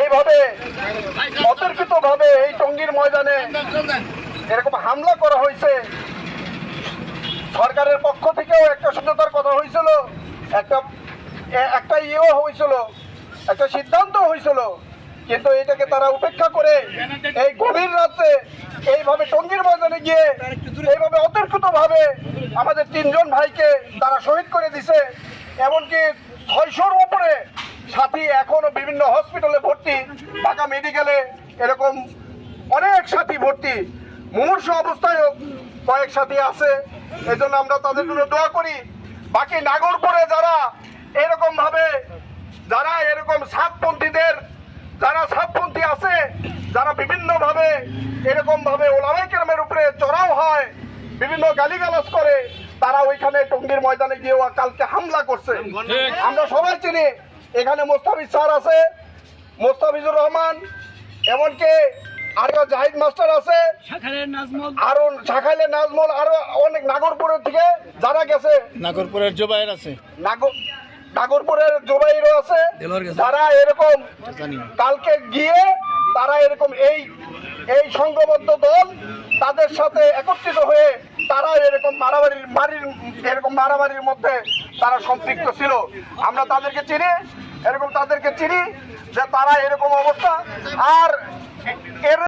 এইভাবে অতর্কিত ভাবে এই টঙ্গীর ময়দানে এরকম হামলা করা হয়েছে। সরকারের পক্ষ থেকেও একটা সমঝোতার কথা হয়েছিল, একটা একটা ইয়েও হয়েছিল, একটা সিদ্ধান্ত হয়েছিল। কিন্তু এটাকে তারা উপেক্ষা করে এই গভীর রাত্রে এইভাবে টঙ্গীর ময়দানে গিয়ে এইভাবে অতর্কিত ভাবে আমাদের তিনজন ভাইকে তারা শহীদ করে দিছে। এমনকি ছয়শোর উপরে সাথী এখনও বিভিন্ন হসপিটালে ভর্তি ঢাকা মেডিকেলে এরকম অনেক সাথী ভর্তি। মুমূর্ষ অবস্থায়ও কয়েক সাথী আছে এই জন্য আমরা তাদের জন্য দোয়া করি। বাকি নাগরপুরে যারা এরকম ভাবে যারা এরকম সাতপন্থীদের যারা সাতপন্থী আছে যারা বিভিন্ন ভাবে এরকম ভাবে ওলামাই কেরামের উপরে চড়াও হয় বিভিন্ন গালিগালাজ করে তারা ওইখানে টঙ্গীর ময়দানে গিয়ে কালকে হামলা করছে। আমরা সবাই চিনি এখানে মোস্তাফিজ স্যার আছে মোস্তাফিজুর রহমান এমনকি আরও জাহিদ মাস্টার আছে আরও শাখাইলে নাজমল আরও অনেক নাগরপুরের থেকে যারা গেছে। নাগরপুরের জোবাইর আছে। নাগর নাগরপুরের জোবাইরও আছে। যারা এরকম কালকে গিয়ে তারা এরকম এই এই সংঘবদ্ধ দল তাদের সাথে একত্রিত হয়ে তারা এরকম মারামারির মারির এরকম মারামারির মধ্যে তারা সম্পৃক্ত ছিল। আমরা তাদেরকে চিনি। এরকম তাদেরকে চিনি যে তারা এরকম অবস্থা। আর এর